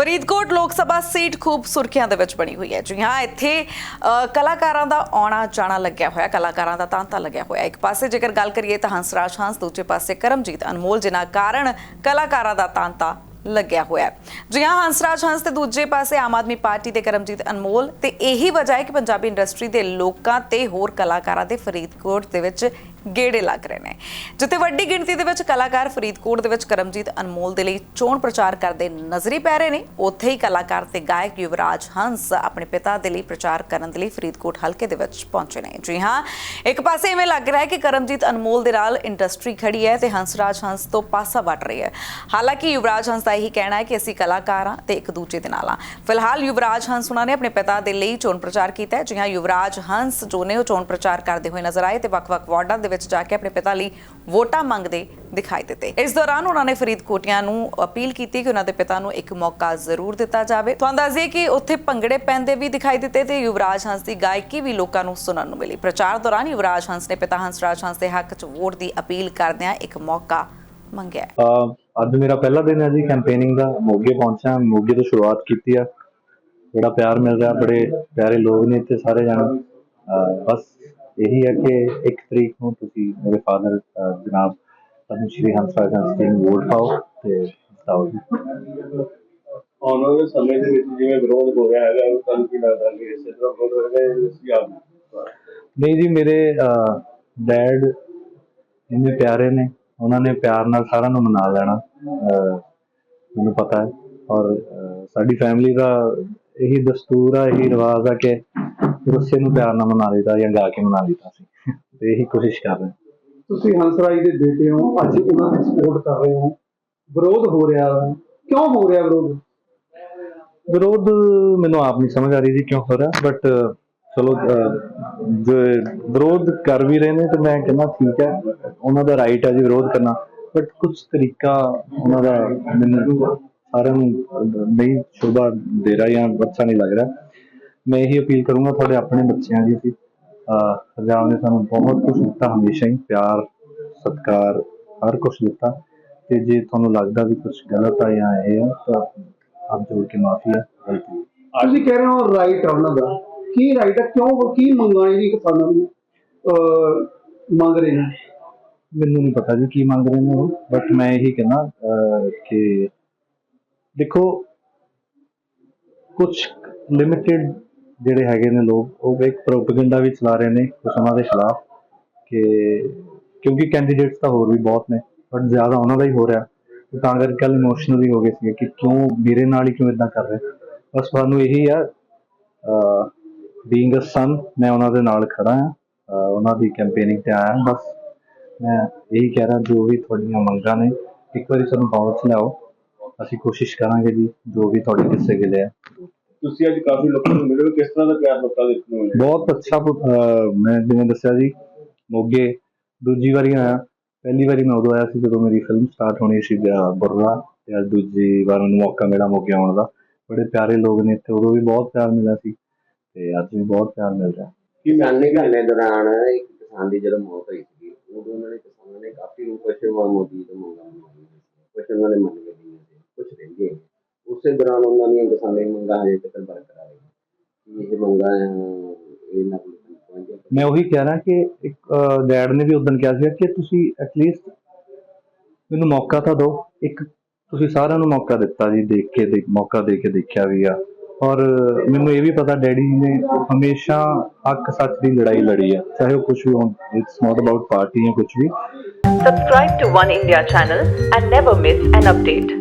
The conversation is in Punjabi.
ਫਰੀਦਕੋਟ ਲੋਕ ਸਭਾ ਸੀਟ ਖੂਬ ਸੁਰਖੀਆਂ ਦੇ ਵਿੱਚ ਬਣੀ ਹੋਈ ਹੈ। ਜੀ ਹਾਂ, ਇੱਥੇ ਕਲਾਕਾਰਾਂ ਦਾ ਆਉਣਾ ਜਾਣਾ ਲੱਗਿਆ ਹੋਇਆ, ਕਲਾਕਾਰਾਂ ਦਾ ਤਾਂਤਾ ਲੱਗਿਆ ਹੋਇਆ। ਇੱਕ ਪਾਸੇ ਜੇਕਰ ਗੱਲ ਕਰੀਏ ਤਾਂ ਹੰਸਰਾਜ ਹੰਸ, ਦੂਜੇ ਪਾਸੇ ਕਰਮਜੀਤ ਅਨਮੋਲ, ਜਿਨ੍ਹਾਂ ਕਾਰਨ ਕਲਾਕਾਰਾਂ ਦਾ ਤਾਂਤਾ ਲੱਗਿਆ ਹੋਇਆ ਹੈ। ਜੀ ਹਾਂ ਹੰਸਰਾਜ ਹੰਸ ਤੇ ਦੂਜੇ ਪਾਸੇ ਆਮ ਆਦਮੀ ਪਾਰਟੀ ਦੇ ਕਰਮਜੀਤ ਅਨਮੋਲ ਤੇ ਇਹੀ ਵਜ੍ਹਾ ਹੈ ਕਿ ਪੰਜਾਬੀ ਇੰਡਸਟਰੀ ਦੇ ਲੋਕਾਂ ਤੇ ਹੋਰ ਕਲਾਕਾਰਾਂ ਦੇ ਫਰੀਦਕੋਟ ਦੇ ਵਿੱਚ ਗੇੜੇ ਲੱਗ ਰਹੇ ਨੇ। ਜਿੱਥੇ ਵੱਡੀ ਗਿਣਤੀ ਦੇ ਵਿੱਚ ਕਲਾਕਾਰ ਫਰੀਦਕੋਟ ਦੇ ਵਿੱਚ ਕਰਮਜੀਤ ਅਨਮੋਲ ਦੇ ਲਈ ਚੋਣ ਪ੍ਰਚਾਰ ਕਰਦੇ ਨਜ਼ਰੀ ਪੈ ਰਹੇ ਨੇ। ਉੱਥੇ ਹੀ ਕਲਾਕਾਰ ਤੇ ਗਾਇਕ ਯੁਵਰਾਜ ਹੰਸ ਆਪਣੇ ਪਿਤਾ ਦੇ ਲਈ ਪ੍ਰਚਾਰ ਕਰਨ ਦੇ ਲਈ ਫਰੀਦਕੋਟ ਹਲਕੇ ਦੇ ਵਿੱਚ ਪਹੁੰਚੇ ਨੇ। ਜੀ ਹਾਂ, ਇੱਕ ਪਾਸੇ ਇਵੇਂ ਲੱਗ ਰਿਹਾ ਹੈ ਕਿ ਕਰਮਜੀਤ ਅਨਮੋਲ ਦੇ ਨਾਲ ਇੰਡਸਟਰੀ ਖੜੀ ਹੈ ਤੇ ਹੰਸਰਾਜ ਹੰਸ ਤੋਂ ਪਾਸਾ ਵੱਟ ਰਹੀ ਹੈ। ਹਾਲਾਂਕਿ ਯੁਵਰਾਜ ਹੰਸ ਦਾ ਇਹੀ ਕਹਿਣਾ ਹੈ ਕਿ ਅਸੀਂ ਕਲਾਕਾਰ ਹਾਂ ਤੇ ਇੱਕ ਦੂਜੇ ਦੇ ਨਾਲ ਹਾਂ। ਫਿਲਹਾਲ ਯੁਵਰਾਜ ਹੰਸ ਉਹਨਾਂ ਨੇ ਆਪਣੇ ਪਿਤਾ ਦੇ ਲਈ ਚੋਣ ਪ੍ਰਚਾਰ ਕੀਤਾ ਹੈ। ਜੀ ਹਾਂ, ਯੁਵਰਾਜ ਹੰਸ ਜੋ ਨੇ ਉਹ ਚੋਣ ਪ੍ਰਚਾਰ ਕਰਦੇ ਹੋਏ ਨਜ਼ਰ ਆਏ ਤੇ ਵੱਖ-ਵੱਖ ਵਾਰਡਾਂ ਦੇ ਵਿੱਚ ਜਾ ਕੇ ਆਪਣੇ ਪਿਤਾ ਲਈ ਵੋਟਾਂ ਮੰਗਦੇ ਦਿਖਾਈ ਦਿੱਤੇ। ਇਸ ਦੌਰਾਨ ਉਹਨਾਂ ਨੇ ਫਰੀਦਕੋਟੀਆਂ ਨੂੰ ਅਪੀਲ ਕੀਤੀ ਕਿ ਉਹਨਾਂ ਦੇ ਪਿਤਾ ਨੂੰ ਇੱਕ ਮੌਕਾ ਜ਼ਰੂਰ ਦਿੱਤਾ ਜਾਵੇ। ਤੁਹਾਨੂੰ ਦੱਸ ਕਿ ਉੱਥੇ ਭੰਗੜੇ ਪੈਂਦੇ ਵੀ ਦਿਖਾਈ ਦਿੱਤੇ ਤੇ ਯੁਵਰਾਜ ਹੰਸ ਦੀ ਗਾਇਕੀ ਵੀ ਲੋਕਾਂ ਨੂੰ ਸੁਣਨ ਨੂੰ ਮਿਲੀ। ਪ੍ਰਚਾਰ ਦੌਰਾਨ ਯੁਵਰਾਜ ਹੰਸ ਨੇ ਪਿਤਾ ਹੰਸਰਾਜ ਹੰਸ ਦੇ ਹੱਕ 'ਚ ਵੋਟ ਦੀ ਅਪੀਲ ਕਰਦਿਆਂ ਇੱਕ ਮੌਕਾ ਮੰਗਿਆ। ਅੱਜ ਮੇਰਾ ਪਹਿਲਾ ਦਿਨ ਹੈ ਜੀ ਕੈਂਪੇਨਿੰਗ ਦਾ। ਮੋਗੇ ਪਹੁੰਚਿਆ, ਮੋਗੇ ਤੋਂ ਸ਼ੁਰੂਆਤ ਕੀਤੀ ਆ। ਬੜਾ ਪਿਆਰ ਮਿਲ ਰਿਹਾ, ਬੜੇ ਪਿਆਰੇ ਲੋਕ ਨੇ ਇੱਥੇ ਸਾਰੇ ਜਣੇ। ਬਸ ਇਹੀ ਹੈ ਕਿ ਇੱਕ ਤਰੀਕ ਨੂੰ ਤੁਸੀਂ ਮੇਰੇ ਫਾਦਰ ਜਨਾਬ ਪਦਮ ਸ਼੍ਰੀ ਹੰਸਰਾਜ ਨੂੰ ਵੋਟ ਪਾਓ ਤੇ ਜਿਤਾਓ ਜੀ। ਆਉਣ ਵਾਲੇ ਸਮੇਂ ਦੇ ਵਿੱਚ ਜਿਵੇਂ ਵਿਰੋਧ ਹੋ ਰਿਹਾ ਹੈਗਾ ਉਹ ਤੁਹਾਨੂੰ ਕੀ ਲੱਗਦਾ ਕਿ ਇਸੇ ਤਰ੍ਹਾਂ ਵਿਰੋਧ ਹੋਵੇਗਾ ਤੁਸੀਂ ਆਪ ਨਹੀਂ ਜੀ ਮੇਰੇ ਡੈਡ ਇੰਨੇ ਪਿਆਰੇ ਨੇ ਉਹਨਾਂ ਨੇ ਪਿਆਰ ਨਾਲ ਸਾਰਿਆਂ ਨੂੰ ਮਨਾ ਲੈਣਾ ਮੈਨੂੰ ਪਤਾ ਹੈ। ਔਰ ਸਾਡੀ ਫੈਮਿਲੀ ਦਾ ਇਹੀ ਦਸਤੂਰ ਆ ਇਹੀ ਰਿਵਾਜ ਆ ਕਿ ਗੁੱਸੇ ਨੂੰ ਪਿਆਰ ਨਾਲ ਮਨਾ ਲਈਦਾ ਜਾਂ ਗਾ ਕੇ ਮਨਾ ਲਈਦਾ ਸੀ। ਤੇ ਇਹੀ ਕੋਸ਼ਿਸ਼ ਕਰ ਰਹੇ। ਤੁਸੀਂ ਹੰਸਰਾਜ ਦੇ ਬੇਟੇ ਹੋ ਅੱਜ ਉਹਨਾਂ ਦੀ ਸਪੋਰਟ ਕਰ ਰਹੇ ਹੋ। ਵਿਰੋਧ ਹੋ ਰਿਹਾ ਹੈ ਕਿਉਂ ਹੋ ਰਿਹਾ ਵਿਰੋਧ? ਵਿਰੋਧ ਮੈਨੂੰ ਆਪ ਨਹੀਂ ਸਮਝ ਆ ਰਹੀ ਜੀ ਕਿਉਂ ਹੋ ਰਿਹਾ ਬਟ ਚਲੋ ਜੋ ਵਿਰੋਧ ਕਰ ਵੀ ਰਹੇ ਨੇ ਤੇ ਮੈਂ ਕਹਿੰਦਾ ਠੀਕ ਹੈ ਉਹਨਾਂ ਦਾ ਰਾਈਟ ਹੈ ਜੀ ਵਿਰੋਧ ਕਰਨਾ। ਬਟ ਕੁਝ ਤਰੀਕਾ ਉਹਨਾਂ ਦਾ ਮੈਨੂੰ ਸਾਰਿਆਂ ਨੂੰ ਨਹੀਂ ਸ਼ੋਭਾ ਦੇ ਰਿਹਾ ਜਾਂ ਅੱਛਾ ਨਹੀਂ ਲੱਗ ਰਿਹਾ। ਮੈਂ ਇਹੀ ਅਪੀਲ ਕਰੂੰਗਾ ਤੁਹਾਡੇ ਆਪਣੇ ਬੱਚਿਆਂ ਦੀ ਸੀ ਪੰਜਾਬ ਨੇ ਸਾਨੂੰ ਬਹੁਤ ਕੁਝ ਦਿੱਤਾ ਹਮੇਸ਼ਾ ਹੀ ਪਿਆਰ ਸਤਿਕਾਰ ਹਰ ਕੁਝ ਦਿੱਤਾ। ਤੇ ਜੇ ਤੁਹਾਨੂੰ ਲੱਗਦਾ ਵੀ ਕੁਝ ਗਲਤ ਆ ਜਾਂ ਇਹ ਆ ਤਾਂ ਆਪ ਜੋੜ ਕੇ ਮਾਫੀ ਹੈ ਤੁਸੀਂ ਕਹਿ ਰਹੇ ਹੋ ਰਾਈਟ ਹੈ ਉਹਨਾਂ ਦਾ। ਕੀ ਰਾਈਟ ਹੈ ਕਿਉਂ ਕੀ ਮੰਗਾਂ ਜੀ ਕਿਸਾਨਾਂ ਨੂੰ ਮੰਗ ਰਹੇ ਨੇ ਮੈਨੂੰ ਨਹੀਂ ਪਤਾ ਜੀ ਕੀ ਮੰਗ ਰਹੇ ਨੇ ਉਹ ਬਟ ਮੈਂ ਇਹੀ ਕਹਿਣਾ ਅਹ, ਕਿ ਦੇਖੋ ਕੁਝ ਲਿਮਿਟਿਡ ਜਿਹੜੇ ਹੈਗੇ ਨੇ ਲੋਕ, ਉਹ ਇੱਕ ਪ੍ਰੋਪਗੈਂਡਾ ਵੀ ਚਲਾ ਰਹੇ ਨੇ ਕੁਛ ਉਹਨਾਂ ਦੇ ਖਿਲਾਫ ਕਿ ਕਿਉਂਕਿ ਕੈਂਡੀਡੇਟਸ ਤਾਂ ਹੋਰ ਵੀ ਬਹੁਤ ਨੇ ਬਟ ਜ਼ਿਆਦਾ ਉਹਨਾਂ ਦਾ ਹੀ ਹੋ ਰਿਹਾ। ਤਾਂ ਕਰਕੇ ਕੱਲ ਇਮੋਸ਼ਨਲੀ ਹੋ ਗਏ ਸੀ ਕਿ ਕਿਉਂ ਮੇਰੇ ਨਾਲ ਹੀ ਕਿਉਂ ਇਦਾਂ ਕਰ ਰਹੇ ਬਸ ਸਾਨੂੰ ਇਹੀ ਆ ਬੀਇੰਗ ਅ ਸਨ ਮੈਂ ਉਹਨਾਂ ਦੇ ਨਾਲ ਖੜਾ ਹਾਂ ਉਹਨਾਂ ਦੀ ਕੈਂਪੇਨਿੰਗ ਤੇ ਆਇਆ ਬਸ ਮੈਂ ਇਹੀ ਕਹਿ ਰਿਹਾ, ਜੋ ਵੀ ਤੁਹਾਡੀਆਂ ਮੰਗਾਂ ਨੇ, ਇੱਕ ਵਾਰੀ ਸਾਨੂੰ ਪਾਵਰ ਲਿਆਓ। ਅਸੀਂ ਕੋਸ਼ਿਸ਼ ਕਰਾਂਗੇ ਜੀ, ਜੋ ਵੀ ਤੁਹਾਡੇ ਹਿੱਸੇ ਗਿਲੇ ਆ। ਤੁਸੀਂ ਅੱਜ ਕਾਫੀ ਲੋਕਾਂ ਨੂੰ ਮਿਲੇ ਹੋ। ਕਿਸ ਤਰ੍ਹਾਂ ਦਾ ਪਿਆਰ ਲੋਕਾਂ ਦੇ ਨੂੰ ਮਿਲਿਆ? ਬਹੁਤ ਅੱਛਾ ਅਹ ਮੈਂ ਜਿਵੇਂ ਦੱਸਿਆ ਜੀ ਮੋਗੇ ਦੂਜੀ ਵਾਰੀ ਆਇਆ। ਪਹਿਲੀ ਵਾਰੀ ਮੈਂ ਉਦੋਂ ਆਇਆ ਸੀ ਜਦੋਂ ਮੇਰੀ ਫਿਲਮ ਸਟਾਰਟ ਹੋਣੀ ਸੀ ਅਹ ਤੇ ਅੱਜ ਦੂਜੀ ਵਾਰ ਮੈਨੂੰ ਮੌਕਾ ਮਿਲਿਆ ਮੋਗੇ ਆਉਣ ਦਾ। ਬੜੇ ਪਿਆਰੇ ਲੋਕ ਨੇ ਇੱਥੇ ਉਦੋਂ ਵੀ ਬਹੁਤ ਪਿਆਰ ਮਿਲਿਆ ਸੀ ਤੇ ਅੱਜ ਵੀ ਬਹੁਤ ਪਿਆਰ ਮਿਲ ਰਿਹਾ। ਕੀ ਮੈਂ ਕਿਸਾਨੀ ਘਰਨੇ ਦੌਰਾਨ ਇੱਕ ਕਿਸਾਨ ਦੀ ਜਦੋਂ ਮੌਤ ਹੋਈ ਸੀ ਉਦੋਂ ਉਹਨਾਂ ਨੇ ਕਿਸਾਨਾਂ ਨੇ ਕਾਫੀ ਕੁਝ ਮੋਦੀ ਤੋਂ ਮੰਗਾਂ ਮੰਗੀਆਂ ਸੀ ਕੁਝ ਉਹਨਾਂ ਨੇ ਮੰਨ ਕੇ ਗਈਆਂ ਸੀ ਕੁਝ ਰਹਿੰਦੀਆਂ ਸੀ। ਉਸੇ ਦੌਰਾਨ ਉਹਨਾਂ ਦੀਆਂ ਕਿਸਾਨੀ ਮੰਗਾਂ ਹਜੇ ਤੱਕ ਬਰਕਰਾਰ ਹੈ ਇਹ ਮੰਗਾਂ ਆ, ਇਹ ਨਾ ਪਹੁੰਚੇ ਮੈਂ ਉਹੀ ਕਹਿ ਰਿਹਾ ਕਿ ਇੱਕ ਡੈਡ ਨੇ ਵੀ ਉਦੋਂ ਕਿਹਾ ਸੀ ਕਿ ਤੁਸੀਂ ਐਟਲੀਸਟ ਮੈਨੂੰ ਮੌਕਾ ਤਾਂ ਦਿਓ। ਇੱਕ ਤੁਸੀਂ ਸਾਰਿਆਂ ਨੂੰ ਮੌਕਾ ਦਿੱਤਾ ਜੀ ਦੇਖ ਕੇ ਦੇਖ ਮੌਕਾ ਦੇ ਕੇ ਦੇਖਿਆ ਵੀ ਆ। ਔਰ ਮੈਨੂੰ ਇਹ ਵੀ ਪਤਾ ਡੈਡੀ ਨੇ ਹਮੇਸ਼ਾ ਹੱਕ ਸੱਚ ਦੀ ਲੜਾਈ ਲੜੀ ਆ। ਚਾਹੇ ਉਹ ਕੁਝ ਵੀ ਹੋਣ ਇਟਸ ਨਾਟ ਅਬਾਊਟ ਪਾਰਟੀ ਜਾਂ ਕੁਝ ਵੀ। Subscribe to One India channel and never miss an update.